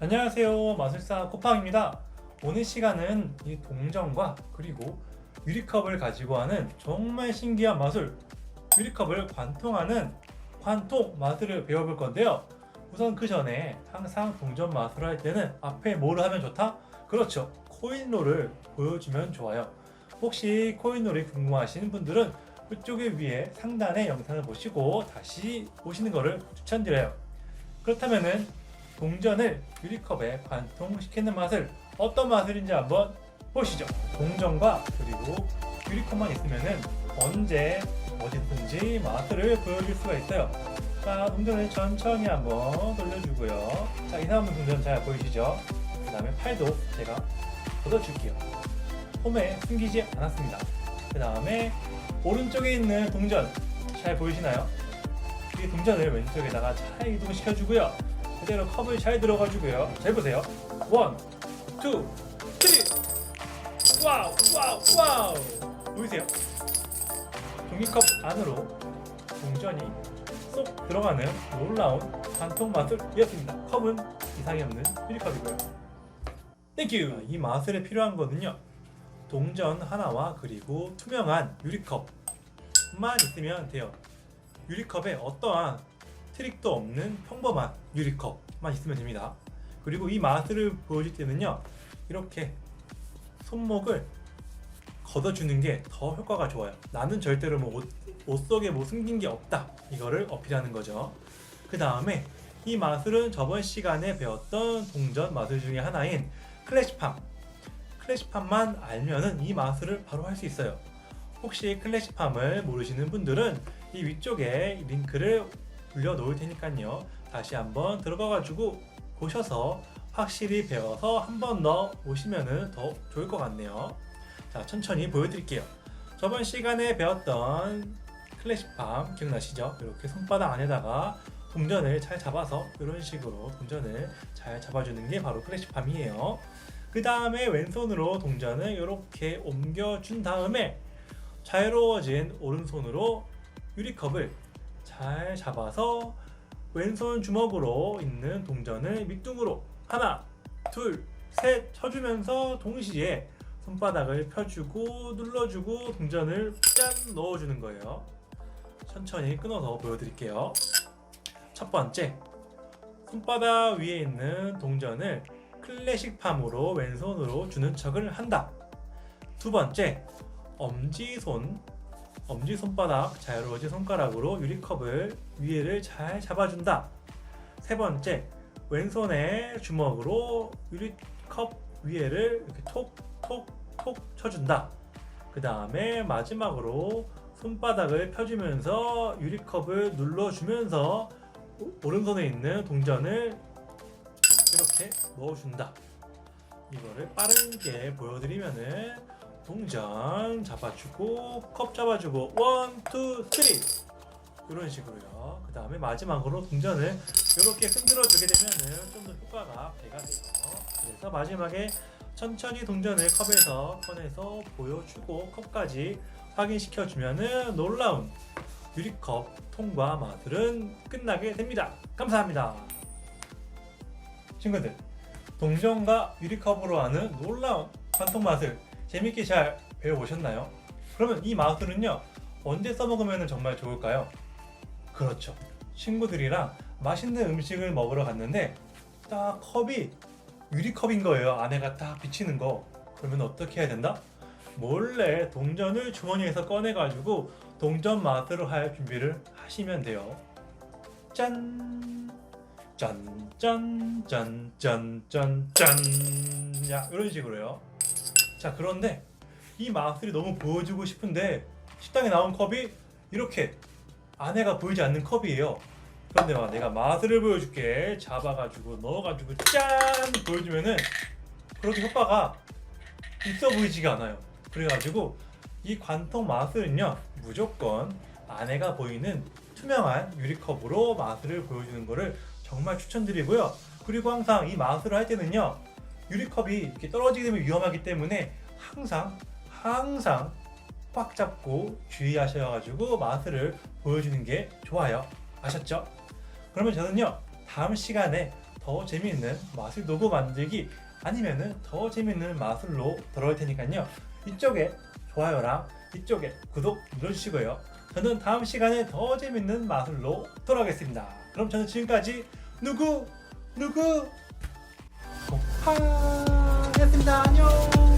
안녕하세요. 마술사 코팡입니다. 오늘 시간은 이 동전과 그리고 유리컵을 가지고 하는 정말 신기한 마술 유리컵을 관통하는 관통 마술을 배워볼 건데요. 우선 그 전에 항상 동전 마술을 할 때는 앞에 뭐를 하면 좋다? 그렇죠. 코인롤을 보여주면 좋아요. 혹시 코인롤이 궁금하신 분들은 그쪽에 위에 상단의 영상을 보시고 다시 보시는 것을 추천드려요. 그렇다면은 동전을 유리컵에 관통시키는 맛을 어떤 마술인지 한번 보시죠. 동전과 그리고 유리컵만 있으면은 언제 어디든지 마술을 보여줄 수가 있어요. 자, 동전을 천천히 한번 돌려주고요. 자, 이상한 동전 잘 보이시죠? 그 다음에 팔도 제가 걷어줄게요. 홈에 숨기지 않았습니다. 그 다음에 오른쪽에 있는 동전 잘 보이시나요? 이 동전을 왼쪽에다가 잘 이동시켜주고요. 그대로 컵을 잘 들어가주고요. 잘 보세요. 원, 투, 쓰리. 와우, 와우, 와우. 보이세요? 종이컵 안으로 동전이 쏙 들어가는 놀라운 관통 마술이었습니다. 컵은 이상이 없는 유리컵이고요. 땡큐! 이 마술에 필요한 거는요. 동전 하나와 그리고 투명한 유리컵만 있으면 돼요. 유리컵에 어떠한 트릭도 없는 평범한 유리컵만 있으면 됩니다. 그리고 이 마술을 보여줄 때는요. 이렇게 손목을 걷어주는 게 더 효과가 좋아요. 나는 절대로 뭐 옷, 옷 속에 뭐 숨긴 게 없다. 이거를 어필하는 거죠. 그 다음에 이 마술은 저번 시간에 배웠던 동전 마술 중에 하나인 클래시팜. 클래시팜만 알면은 이 마술을 바로 할 수 있어요. 혹시 클래시팜을 모르시는 분들은 이 위쪽에 링크를 올려놓을 테니까요. 다시 한번 들어가가지고 보셔서 확실히 배워서 한 번 더 오시면은 더 좋을 것 같네요. 자, 천천히 보여드릴게요. 저번 시간에 배웠던 클래식팜 기억나시죠? 이렇게 손바닥 안에다가 동전을 잘 잡아서 이런 식으로 동전을 잘 잡아주는 게 바로 클래식팜이에요. 그 다음에 왼손으로 동전을 이렇게 옮겨준 다음에 자유로워진 오른손으로 유리컵을 잘 잡아서 왼손 주먹으로 있는 동전을 밑둥으로 하나, 둘, 셋 쳐주면서 동시에 손바닥을 펴주고 눌러주고 동전을 짠 넣어주는 거예요. 천천히 끊어서 보여드릴게요. 첫 번째, 손바닥 위에 있는 동전을 클래식 팜으로 왼손으로 주는 척을 한다. 두 번째, 엄지손, 엄지 손바닥 자유로워진 손가락으로 유리컵을 위에를 잘 잡아준다. 세 번째, 왼손의 주먹으로 유리컵 위에를 이렇게 톡 톡톡 쳐준다. 그 다음에 마지막으로 손바닥을 펴주면서 유리컵을 눌러주면서 오- 오른손에 있는 동전을 이렇게 넣어준다. 이거를 빠르게 보여드리면은 동전 잡아주고 컵 잡아주고 원, 투, 쓰리 이런 식으로요. 그 다음에 마지막으로 동전을 이렇게 흔들어 주게 되면은 좀 더 효과가 배가 돼요. 그래서 마지막에 천천히 동전을 컵에서 꺼내서 보여주고 컵까지 확인시켜 주면은 놀라운 유리컵 통과 마술은 끝나게 됩니다. 감사합니다. 친구들, 동전과 유리컵으로 하는 놀라운 관통 마술 재밌게 잘 배워보셨나요? 그러면 이 마술은요 언제 써먹으면 정말 좋을까요? 그렇죠. 친구들이랑 맛있는 음식을 먹으러 갔는데 딱 컵이 유리컵인 거예요. 안에가 딱 비치는 거. 그러면 어떻게 해야 된다? 몰래 동전을 주머니에서 꺼내가지고 동전 맛으로 할 준비를 하시면 돼요. 짠! 짠, 짠, 짠, 짠, 짠, 짠. 야, 이런 식으로요. 자, 그런데 이 마술이 너무 보여주고 싶은데 식당에 나온 컵이 이렇게 안에가 보이지 않는 컵이에요. 그런데 막 내가 마술을 보여줄게. 잡아가지고 넣어가지고 짠 보여주면은 그렇게 효과가 있어 보이지가 않아요. 그래가지고 이 관통 마술은요 무조건 안에가 보이는 투명한 유리컵으로 마술을 보여주는 거를 정말 추천드리고요. 그리고 항상 이 마술을 할 때는요 유리컵이 이렇게 떨어지게 되면 위험하기 때문에 항상 항상 꽉 잡고 주의하셔가지고 마술을 보여주는 게 좋아요. 아셨죠? 그러면 저는요 다음 시간에 더 재미있는 마술 도구 만들기 아니면은 더 재밌는 마술로 돌아올 테니까요. 이쪽에 좋아요랑 이쪽에 구독 눌러주시고요. 저는 다음 시간에 더 재밌는 마술로 돌아오겠습니다. 그럼 저는 지금까지 누구 누구 고파였습니다. 안녕.